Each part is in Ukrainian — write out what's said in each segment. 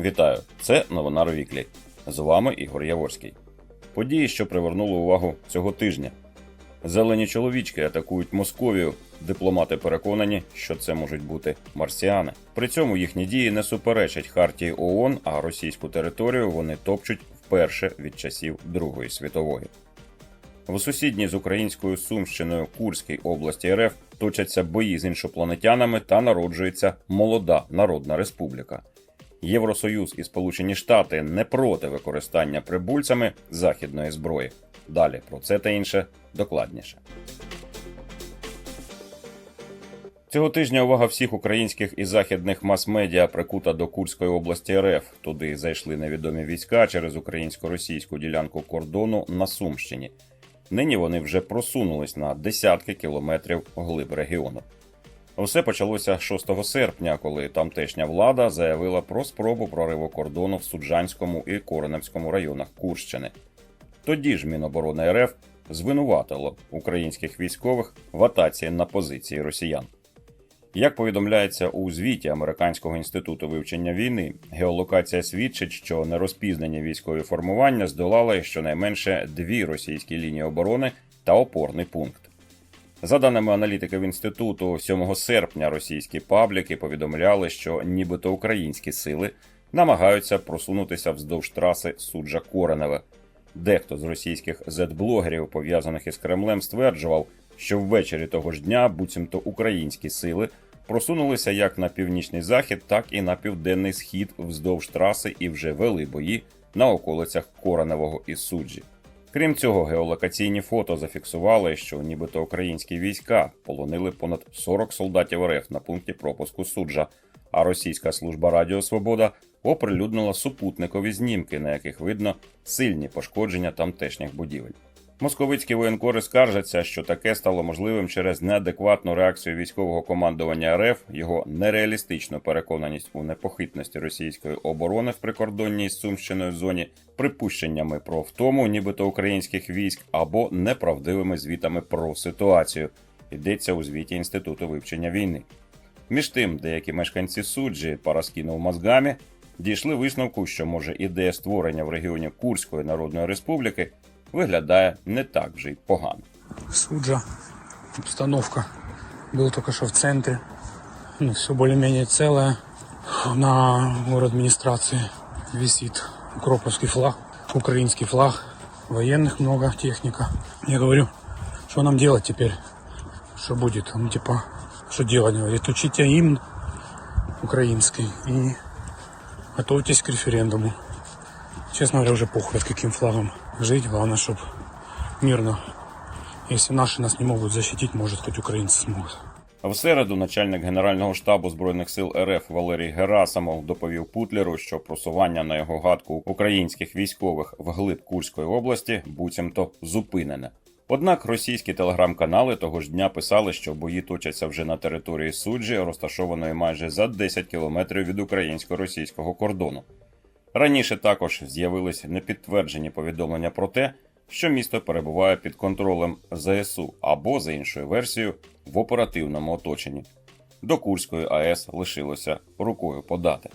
Вітаю! Це новина Ровіклі. З вами Ігор Яворський. Події, що привернули увагу цього тижня. Зелені чоловічки атакують Московію. Дипломати переконані, що це можуть бути марсіани. При цьому їхні дії не суперечать хартії ООН, а російську територію вони топчуть вперше від часів Другої світової. В сусідній з українською Сумщиною Курській області РФ точаться бої з іншопланетянами та народжується молода народна республіка. Євросоюз і Сполучені Штати не проти використання прибульцями західної зброї. Далі про це та інше докладніше. Цього тижня увага всіх українських і західних мас-медіа прикута до Курської області РФ. Туди зайшли невідомі війська через українсько-російську ділянку кордону на Сумщині. Нині вони вже просунулись на десятки кілометрів глиб регіону. Все почалося 6 серпня, коли тамтешня влада заявила про спробу прориву кордону в Суджанському і Кореневському районах Курщини. Тоді ж Міноборони РФ звинуватило українських військових в атаці на позиції росіян. Як повідомляється у звіті Американського інституту вивчення війни, геолокація свідчить, що нерозпізнані військові формування здолали щонайменше дві російські лінії оборони та опорний пункт. За даними аналітиків інституту, 7 серпня російські пабліки повідомляли, що нібито українські сили намагаються просунутися вздовж траси суджа Кореневе. Дехто з російських зет-блогерів, пов'язаних із Кремлем, стверджував, що ввечері того ж дня буцімто українські сили просунулися як на північний захід, так і на південний схід вздовж траси і вже вели бої на околицях Кореневого і суджі. Крім цього, геолокаційні фото зафіксували, що нібито українські війська полонили понад 40 солдатів РФ на пункті пропуску суджа, а російська служба Радіо Свобода оприлюднила супутникові знімки, на яких видно сильні пошкодження тамтешніх будівель. Московицькі воєнкори скаржаться, що таке стало можливим через неадекватну реакцію військового командування РФ, його нереалістичну переконаність у непохитності російської оборони в прикордонній з Сумщиною зоні, припущеннями про втому, нібито українських військ, або неправдивими звітами про ситуацію. Йдеться у звіті Інституту вивчення війни. Між тим, деякі мешканці суджі Параскінов мозгами дійшли висновку, що може ідея створення в регіоні Курської Народної Республіки виглядає не так вже й погано. Суджа, обстановка. Был только что в центре. Ну, все более-менее целое. На город администрации висит укроповский флаг, украинский флаг. Военных много, техника. Я говорю, что нам делать теперь? Что будет? Он типа, что делать? Говорит, учите гимн украинский и готовьтесь к референдуму. Честно говоря, уже похуй, каким флагом жить. Главное, чтобы мирно. Если наши нас не могут защитить, может, хоть украинцы смогут. В середу начальник Генерального штабу збройних сил РФ Валерій Герасимов доповів Путлеру, що просування на його гадку українських військових вглиб Курської області буцімто зупинене. Однак російські телеграм-канали того ж дня писали, що бої точаться вже на території суджі, розташованої майже за 10 кілометрів від українсько-російського кордону. Раніше також з'явились непідтверджені повідомлення про те, що місто перебуває під контролем ЗСУ або, за іншою версією, в оперативному оточенні. До Курської АЕС лишилося рукою подати.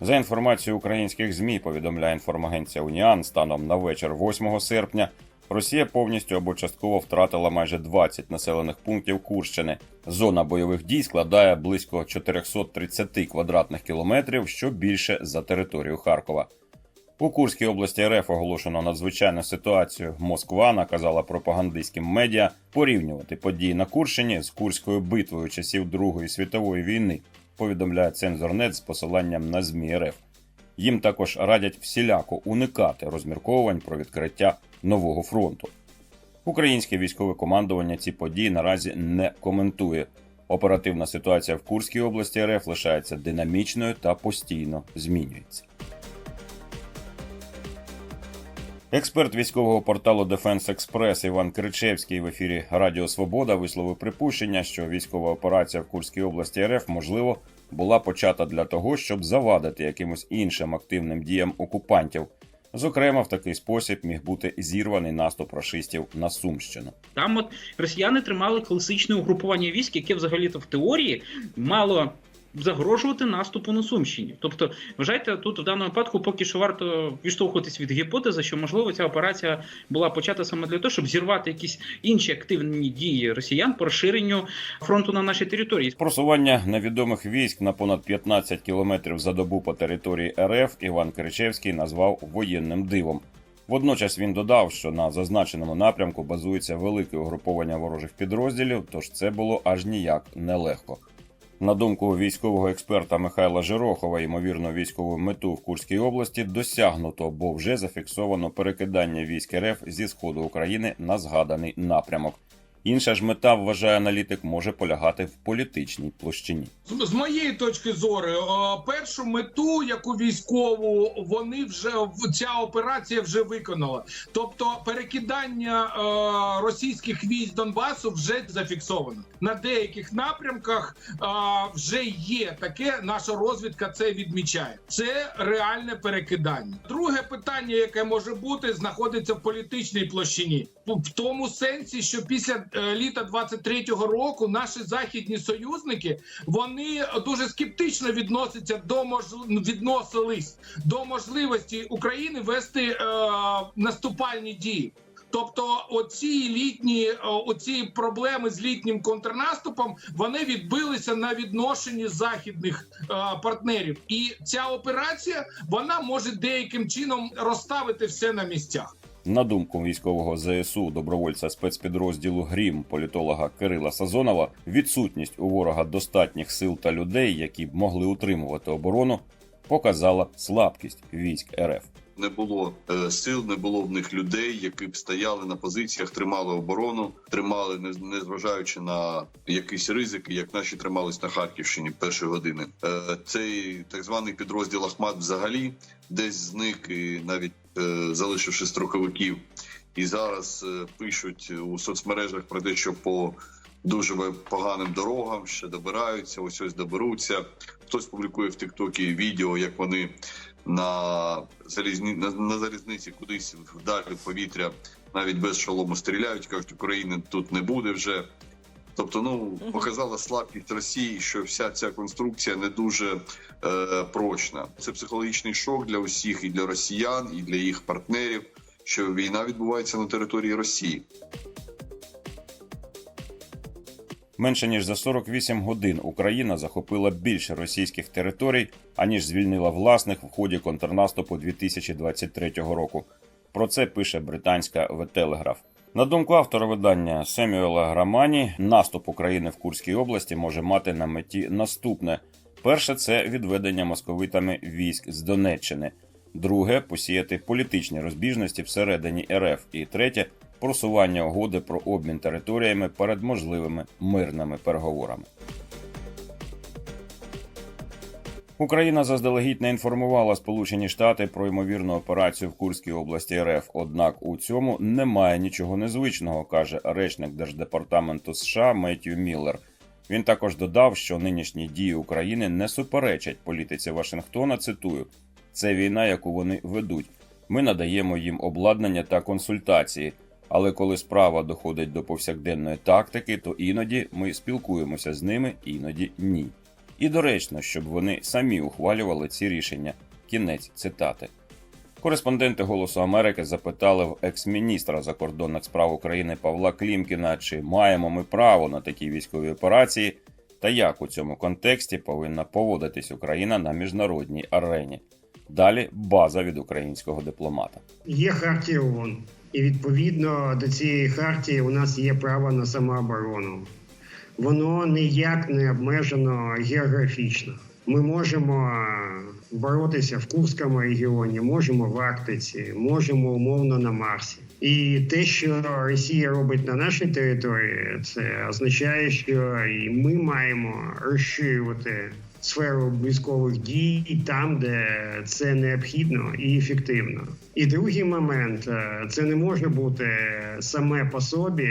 За інформацією українських ЗМІ, повідомляє інформагенція Уніан, станом на вечір 8 серпня Росія повністю або частково втратила майже 20 населених пунктів Курщини. Зона бойових дій складає близько 430 квадратних кілометрів, що більше за територію Харкова. У Курській області РФ оголошено надзвичайну ситуацію. Москва наказала пропагандистським медіа порівнювати події на Курщині з Курською битвою часів Другої світової війни. Повідомляє цензорнет з посиланням на ЗМІ РФ. Їм також радять всіляко уникати розмірковувань про відкриття нового фронту. Українське військове командування ці події наразі не коментує. Оперативна ситуація в Курській області РФ лишається динамічною та постійно змінюється. Експерт військового порталу Defense Express Іван Кричевський в ефірі Радіо Свобода висловив припущення, що військова операція в Курській області РФ можливо була почата для того, щоб завадити якимось іншим активним діям окупантів. Зокрема, в такий спосіб міг бути зірваний наступ рашистів на Сумщину. Там от росіяни тримали класичне угрупування військ, яке взагалі-то в теорії мало загрожувати наступу на Сумщині. Тобто, вважайте, тут в даному випадку поки що варто відштовхуватись від гіпотези, що можливо ця операція була почата саме для того, щоб зірвати якісь інші активні дії росіян по розширенню фронту на нашій території. Просування невідомих військ на понад 15 кілометрів за добу по території РФ Іван Кричевський назвав воєнним дивом. Водночас він додав, що на зазначеному напрямку базується велике угруповання ворожих підрозділів, тож це було аж ніяк нелегко. На думку військового експерта Михайла Жирохова, ймовірно, військову мету в Курській області досягнуто, бо вже зафіксовано перекидання військ РФ зі сходу України на згаданий напрямок. Інша ж мета, вважає аналітик, може полягати в політичній площині. З моєї точки зору, е, першу мету, яку військову вони вже ця операція вже виконала. Тобто перекидання е, російських військ Донбасу вже зафіксовано. На деяких напрямках е, вже є таке. Наша розвідка це відмічає. Це реальне перекидання. Друге питання, яке може бути, знаходиться в політичній площині, в тому сенсі, що після літа 23-го року наші західні союзники вони дуже скептично відносяться до можл... відносились до можливості України вести е, наступальні дії. Тобто, оці літні е, оці проблеми з літнім контрнаступом вони відбилися на відношенні західних е, партнерів, і ця операція вона може деяким чином розставити все на місцях. На думку військового ЗСУ добровольця спецпідрозділу Грім політолога Кирила Сазонова, відсутність у ворога достатніх сил та людей, які б могли утримувати оборону, показала слабкість військ РФ. не було е, сил, не було в них людей, які б стояли на позиціях, тримали оборону, тримали, не, зважаючи на якісь ризики, як наші тримались на Харківщині перші години. Е, цей так званий підрозділ Ахмат взагалі десь зник і навіть залишивши строковиків. І зараз е, пишуть у соцмережах про те, що по дуже поганим дорогам ще добираються, ось ось доберуться. Хтось публікує в Тіктокі відео, як вони на залізні на, на залізниці кудись вдалі повітря, навіть без шолому стріляють. кажуть, України тут не буде вже. Тобто, ну показала слабкість Росії, що вся ця конструкція не дуже е, прочна. Це психологічний шок для усіх, і для росіян, і для їх партнерів, що війна відбувається на території Росії. Менше ніж за 48 годин Україна захопила більше російських територій, аніж звільнила власних в ході контрнаступу 2023 року. Про це пише британська The Telegraph. На думку автора видання Семюела Грамані, наступ України в Курській області може мати на меті наступне: перше це відведення московитами військ з Донеччини, друге посіяти політичні розбіжності всередині РФ, і третє просування угоди про обмін територіями перед можливими мирними переговорами. Україна заздалегідь не інформувала Сполучені Штати про ймовірну операцію в Курській області РФ. Однак у цьому немає нічого незвичного, каже речник держдепартаменту США Меттью Міллер. Він також додав, що нинішні дії України не суперечать політиці Вашингтона. Цитую: це війна, яку вони ведуть. Ми надаємо їм обладнання та консультації. Але коли справа доходить до повсякденної тактики, то іноді ми спілкуємося з ними, іноді ні. І доречно, щоб вони самі ухвалювали ці рішення. Кінець цитати. Кореспонденти Голосу Америки запитали в екс-міністра закордонних справ України Павла Клімкіна, чи маємо ми право на такі військові операції, та як у цьому контексті повинна поводитись Україна на міжнародній арені. Далі база від українського дипломата. Є хартія ООН, і відповідно до цієї хартії у нас є право на самооборону. Воно ніяк не обмежено географічно. Ми можемо боротися в Курському регіоні, можемо в Арктиці, можемо умовно на Марсі. І те, що Росія робить на нашій території, це означає, що і ми маємо розширювати сферу військових дій там, де це необхідно і ефективно. І другий момент е, це не може бути саме по собі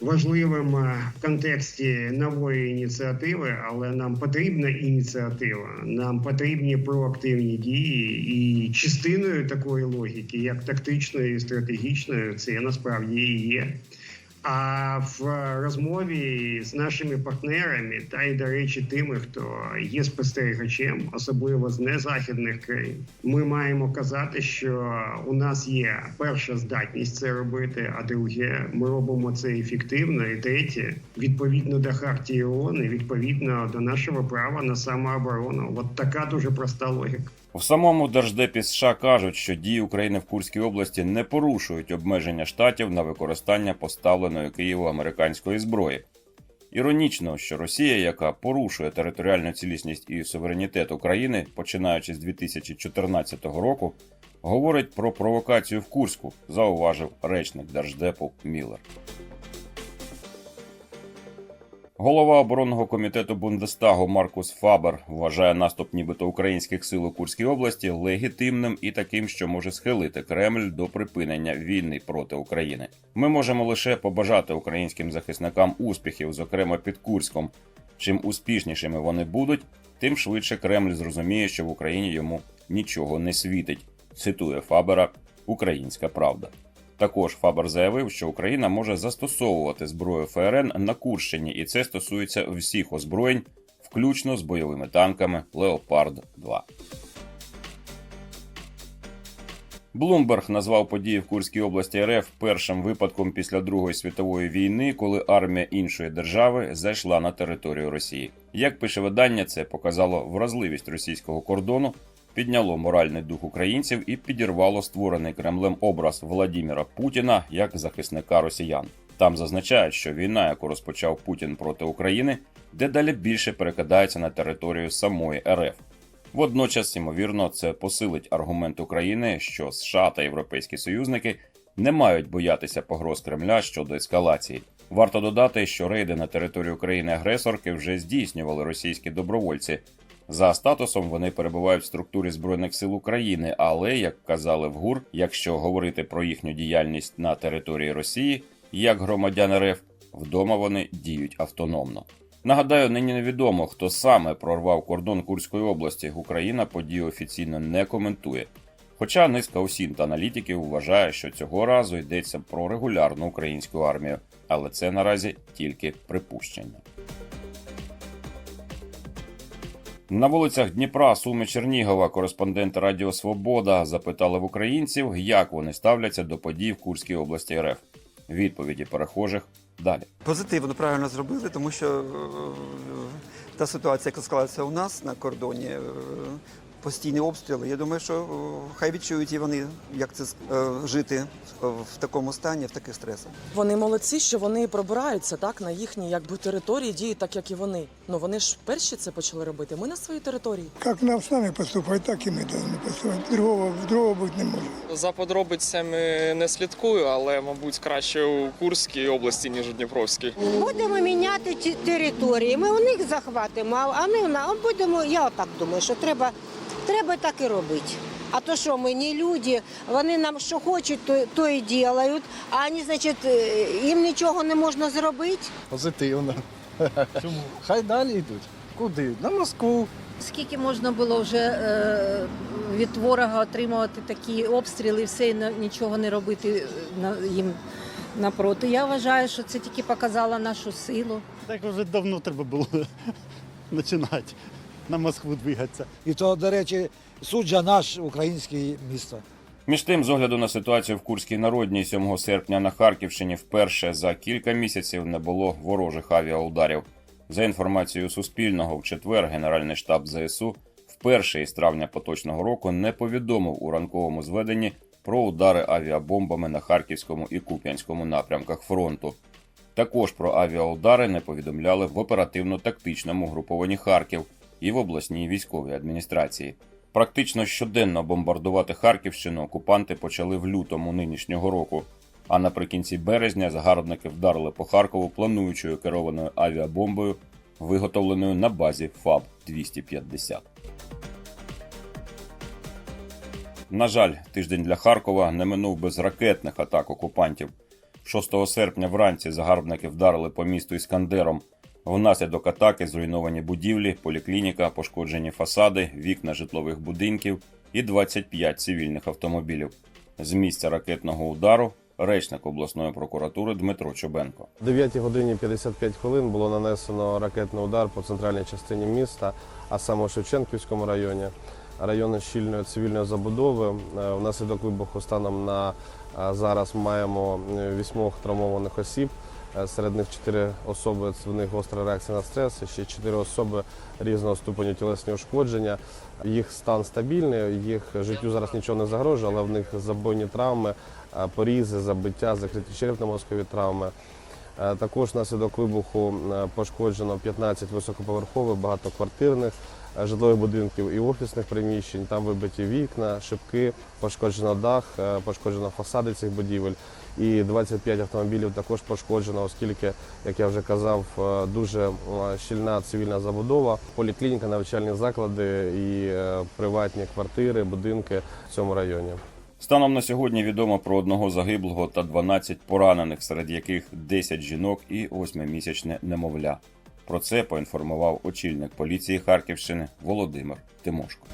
важливим е, в контексті нової ініціативи, але нам потрібна ініціатива. Нам потрібні проактивні дії, і частиною такої логіки, як тактичної і стратегічної, це насправді і є А в розмові з нашими партнерами, та й до речі, тими, хто є спостерігачем, особливо з незахідних країн, ми маємо казати, що у нас є перша здатність це робити. А друге, ми робимо це ефективно. І третє, відповідно до хартії ООН і відповідно до нашого права на самооборону. От така дуже проста логіка. В самому Держдепі США кажуть, що дії України в Курській області не порушують обмеження штатів на використання поставленої Києву американської зброї. Іронічно, що Росія, яка порушує територіальну цілісність і суверенітет України, починаючи з 2014 року, говорить про провокацію в Курську, зауважив речник Держдепу Міллер. Голова оборонного комітету Бундестагу Маркус Фабер вважає наступ нібито українських сил у Курській області легітимним і таким, що може схилити Кремль до припинення війни проти України. Ми можемо лише побажати українським захисникам успіхів, зокрема під Курськом. Чим успішнішими вони будуть, тим швидше Кремль зрозуміє, що в Україні йому нічого не світить. Цитує Фабера Українська Правда. Також Фабер заявив, що Україна може застосовувати зброю ФРН на Курщині, і це стосується всіх озброєнь, включно з бойовими танками Леопард 2 Блумберг назвав події в Курській області РФ першим випадком після Другої світової війни, коли армія іншої держави зайшла на територію Росії. Як пише видання, це показало вразливість російського кордону, підняло моральний дух українців і підірвало створений Кремлем образ Владіміра Путіна як захисника росіян. Там зазначають, що війна, яку розпочав Путін проти України, дедалі більше перекидається на територію самої РФ. Водночас, ймовірно, це посилить аргумент України, що США та європейські союзники не мають боятися погроз Кремля щодо ескалації. Варто додати, що рейди на територію країни-агресорки вже здійснювали російські добровольці. За статусом вони перебувають в структурі збройних сил України, але як казали в ГУР, якщо говорити про їхню діяльність на території Росії, як громадян РФ, вдома вони діють автономно. Нагадаю, нині невідомо, хто саме прорвав кордон Курської області. Україна подію офіційно не коментує. Хоча низка осін та аналітиків вважає, що цього разу йдеться про регулярну українську армію, але це наразі тільки припущення. На вулицях Дніпра, Суми Чернігова, кореспонденти Радіо Свобода запитали в українців, як вони ставляться до подій в Курській області РФ. Відповіді перехожих далі. Позитивно правильно зробили, тому що е, та ситуація, яка склалася у нас на кордоні, е, постійні обстріли. Я думаю, що е, хай відчують і вони, як це е, жити в такому стані, в таких стресах. Вони молодці, що вони пробираються так на їхній якби території, діють так, як і вони. Ну вони ж перші це почали робити. Ми на своїй території. Как нам с нами поступать, так и мы должны поступать. Другого, другого быть не может. За подробицями не слідкую, але мабуть краще у Курській області ніж у Дніпровській. Будемо міняти ті території. Ми у них захватимо, а вони у нас. От Будемо, я так думаю, що треба, треба так і робити. А то що ми не люди, вони нам що хочуть, то, то і ділають, а вони, значить, е, їм нічого не можна зробити. Позитивно. Чому? Хай далі йдуть. Куди? На Москву. Скільки можна було вже е, від ворога отримувати такі обстріли, і все і нічого не робити е, на, їм напроти. Я вважаю, що це тільки показало нашу силу. Так вже давно треба було починати на Москву двигатися. І то, до речі, суджа наш українське місто. Між тим, з огляду на ситуацію в Курській народній 7 серпня на Харківщині вперше за кілька місяців не було ворожих авіаударів. За інформацією Суспільного, в четвер Генеральний штаб ЗСУ вперше із травня поточного року не повідомив у ранковому зведенні про удари авіабомбами на Харківському і Куп'янському напрямках фронту. Також про авіаудари не повідомляли в оперативно-тактичному груповані Харків і в обласній військовій адміністрації. Практично щоденно бомбардувати Харківщину окупанти почали в лютому нинішнього року. А наприкінці березня загарбники вдарили по Харкову плануючою керованою авіабомбою, виготовленою на базі ФАБ 250. На жаль, тиждень для Харкова не минув без ракетних атак окупантів. 6 серпня вранці загарбники вдарили по місту Іскандером. Внаслідок атаки зруйновані будівлі, поліклініка, пошкоджені фасади, вікна житлових будинків і 25 цивільних автомобілів. З місця ракетного удару речник обласної прокуратури Дмитро Чубенко. О 9 годині 55 хвилин було нанесено ракетний удар по центральній частині міста, а саме у Шевченківському районі. Райони щільної цивільної забудови. Е, Внаслідок вибуху станом на е, зараз маємо е, вісьмох травмованих осіб. Е, Серед них чотири особи в них гостра реакція на стрес, ще чотири особи різного ступеню тілесні ушкодження. Їх стан стабільний, їх життю зараз нічого не загрожує, але в них забойні травми, е, порізи, забиття, закриті черепно-мозкові травми. Е, Також внаслідок вибуху пошкоджено 15 високоповерхових багатоквартирних житлових будинків і офісних приміщень. Там вибиті вікна, шибки, пошкоджено дах, пошкоджено фасади цих будівель. І 25 автомобілів також пошкоджено, оскільки, як я вже казав, е, дуже е, щільна цивільна забудова, поліклініка, навчальні заклади і е, приватні квартири, будинки в цьому районі. Станом на сьогодні відомо про одного загиблого та 12 поранених, серед яких 10 жінок і 8-місячне немовля. Про це поінформував очільник поліції Харківщини Володимир Тимошко.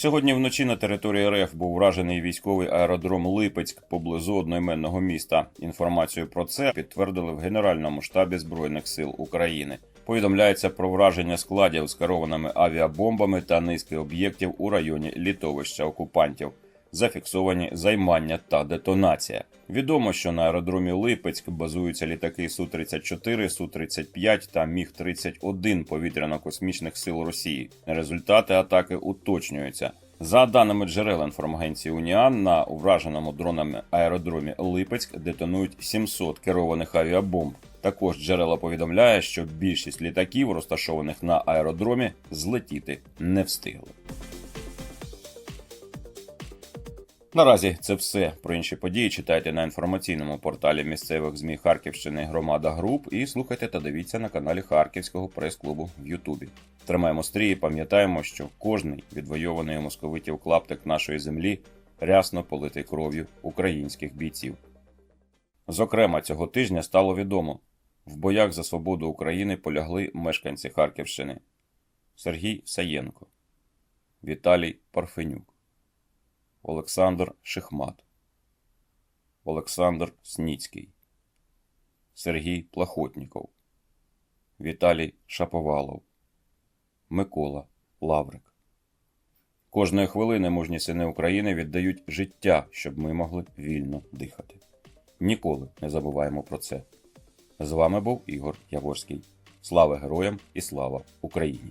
Сьогодні вночі на території РФ був вражений військовий аеродром Липецьк поблизу одноіменного міста. Інформацію про це підтвердили в Генеральному штабі Збройних сил України. Повідомляється про враження складів з керованими авіабомбами та низки об'єктів у районі літовища окупантів. Зафіксовані займання та детонація. Відомо, що на аеродромі Липецьк базуються літаки Су-34, Су-35 та Міг-31 повітряно-космічних сил Росії. Результати атаки уточнюються. За даними джерел інформагенції Уніан, на враженому дронами аеродромі Липецьк детонують 700 керованих авіабомб. Також джерела повідомляє, що більшість літаків, розташованих на аеродромі, злетіти не встигли. Наразі це все. Про інші події читайте на інформаційному порталі місцевих ЗМІ Харківщини Громада Груп і слухайте та дивіться на каналі Харківського прес-клубу в Ютубі. Тримаємо стрій і пам'ятаємо, що кожний відвойований у московитів клаптик нашої землі рясно политий кров'ю українських бійців. Зокрема, цього тижня стало відомо: в боях за свободу України полягли мешканці Харківщини Сергій Саєнко, Віталій Парфенюк. Олександр Шихмат, Олександр Сніцький, Сергій Плахотніков, Віталій Шаповалов, Микола Лаврик. Кожної хвилини мужні сини України віддають життя, щоб ми могли вільно дихати. Ніколи не забуваємо про це. З вами був Ігор Яворський. Слава героям і слава Україні!